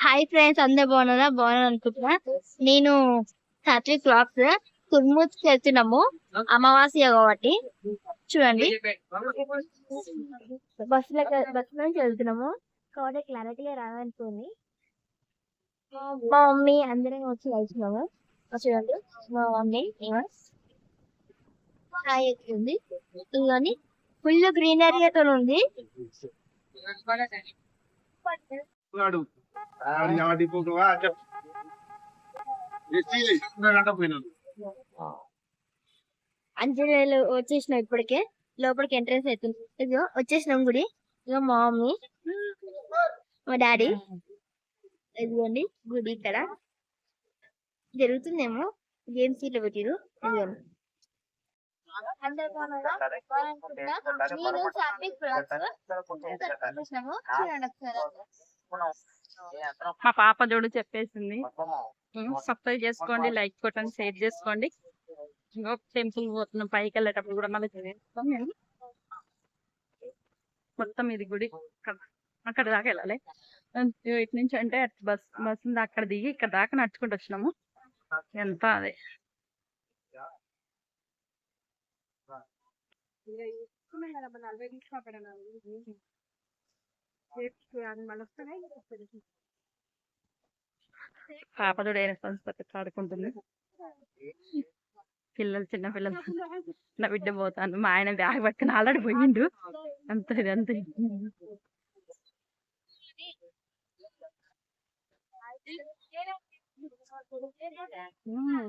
Hi friends అందరు బాగున్నారా? బాగున్నారు అనుకుంటున్నా. నేను సాత్విక్ క్లాక్స్ కుర్మూర్తికి వెళ్తున్నాము. అమావాస్య కాబట్టి. చూడండి. బస్సులో బస్సులో నుంచి వెళ్తున్నాము. కాబట్టి క్లారిటీగా రావాలనుకోండి మా మమ్మీ అందరం వచ్చి వెళ్తున్నాము. చూడండి. మా మమ్మీ హాయ్ ఎక్కుంది ఇదిగోని ఫుల్ గ్రీనరీతో ఉంది. అంజనేయులు వచ్చేసినాం ఇప్పటికే. లోపలికి ఎంట్రన్స్ అవుతుంది. ఇదిగో వచ్చేసినాం గుడి. ఇదిగో మా మమ్మీ మా డాడీ. ఇదిగోండి గుడి ఇక్కడ. జరుగుతుందేమో? గేమ్ సీట్లు పెట్టిరు ఇదిగోండి. చూడండి ఒకసారి. మా పాప చూడు చెప్పేసింది. సబ్స్క్రైబ్ చేసుకోండి లైక్ కొట్టండి షేర్ చేసుకోండి. టెంపుల్ పోతున్నాం పైకి వెళ్ళేటప్పుడు కూడా మళ్ళీ చేస్తాం మేము. మొత్తం ఇది గుడి అక్కడ- దాకా వెళ్ళాలి. ఇటు నుంచి అంటే అటు బస్ బస్ ఉంది అక్కడ దిగి ఇక్కడ దాకా నడుచుకుంటూ వచ్చినాము. ఎంత అదే? పాప చూడ రెస్పాన్స్ ఆడుకుంటుంది పిల్లలు చిన్న పిల్లలు. నా బిడ్డ పోతాను మా ఆయన బ్యాగ్ పట్టుకుని ఆల్రెడీ పోయిండు. అంత ఇది అంత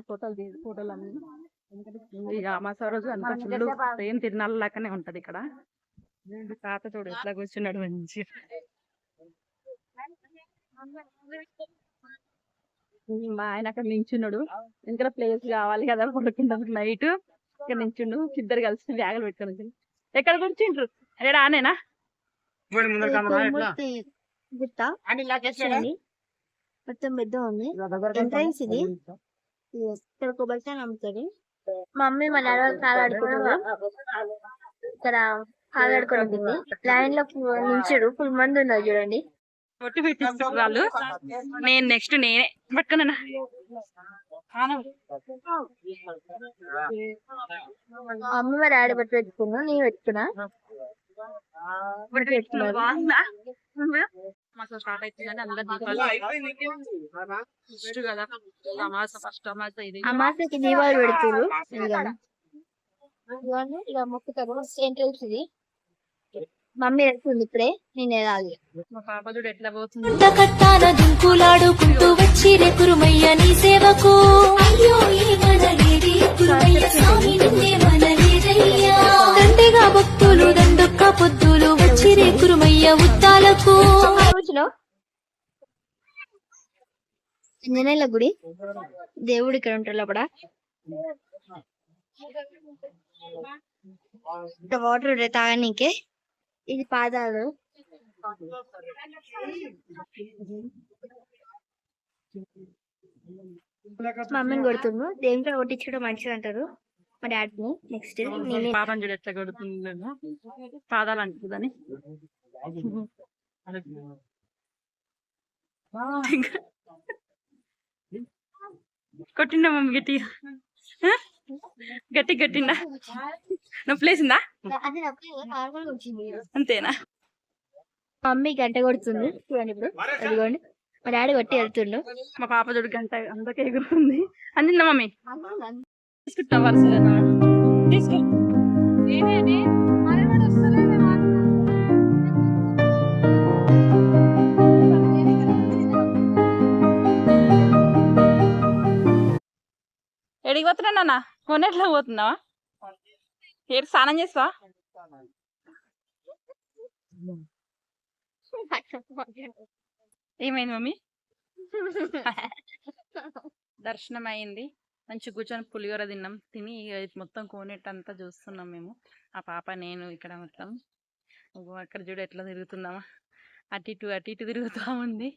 ఫోటోలు తీసి ఫోటోలు అన్ని. ఇక అమాస రోజు అంత ఫుల్ సేమ్ తిరునాళ్ళ లాగానే ఉంటది ఇక్కడ. తాత చూడు ఎట్లా కూర్చున్నాడు మంచి మా ఆయన అక్కడ నించున్నాడు. ఇంకా ప్లేస్ కావాలి కదా పడుకుంటాం నైట్. ఇక్కడ నించుండు ఇద్దరు కలిసి బ్యాగులు పెట్టుకొని. ఎక్కడ కూర్చుంటారు అరే ఆనేనా మొత్తం పెద్ద ఉంది. ఎంట్రన్స్ ఇది. ఇది ఇక్కడ కొబ్బరికాయ అమ్ముతుంది మా మమ్మీ మా ఆడుకుంటారు ఇక్కడ ఆడుకుంటుంది లైన్లో నించుడు ఫుల్ మంది ఉన్నారు చూడండి. ఒట్టి పెట్టిస్తారు వాళ్ళు. నేను నెక్స్ట్ నేనే పట్టుకున్నా మా మమ్మీ మా డాడీ బట్టి పెట్టుకున్నా నేను పెట్టుకున్నా? మాకు స్టార్ట్ అవుతుందని అందరు దీపాలు ఫస్ట్ కదా. అమాస ఫస్ట్ అమాస ఇది. అమాసకి దీపాలు ఇక మొక్కుతారు. ఎంట్రన్స్ ఇది. మమ్మీ వెళ్తుంది ఇప్పుడే నేను వెళ్ళాలి. మా పాప చూడు ఎట్లా పోతుంది. కట్టాన దుంకులాడుకుంటూ వచ్చిరే కురుమయ్య నీ సేవకు. అయ్యో ఏమనలేదే కురుమయ్య స్వామి నిన్నే మనలేదయ్యా. దండిగా భక్తులు దండొక్క పొద్దులు వచ్చిరే కురుమయ్య ఉత్తాలకు అంజనేయుల గుడి? దేవుడు ఇక్కడ ఉంటాడు లోపల. ఇక్కడ వాటర్ ఉంటాయి తాగనీకే. ఇది పాదాలు. మమ్మీని కొడుతున్నాను దేంట్లో కొట్టించడం మంచిది అంటారు. మా డాడీని. నెక్స్ట్ నేనే. పాపం చూడు ఎట్లా కొడుతుంది పాదాలు అంటుందని కొట్టిండా మమ్మీ గట్టి గట్టి గట్టిండా నొప్పి లేసిందా వచ్చింది. అంతేనా? మమ్మీ గంట కొడుతుంది. చూడండి ఇప్పుడు. అదిగోండి. మా డాడీ కొట్టి వెళ్తుండు. మా పాప చూడు గంట అందకే ఎగురుతుంది. అందిందా మమ్మీ? తీసుకో. ఎడికి పోతున్నా నాన్న? కొన్నెట్లా పోతున్నావా? ఏడు స్నానం చేస్తా ఏమైంది మమ్మీ? దర్శనం అయింది మంచి కూర్చొని పులిహోర తిన్నాం. తిని మొత్తం కోనేటంతా చూస్తున్నాం మేము. ఆ పాప నేను ఇక్కడ మొత్తం. అక్కడ చూడు ఎట్లా తిరుగుతున్నామా. అటు ఇటు అటు ఇటు తిరుగుతూ ఉంది.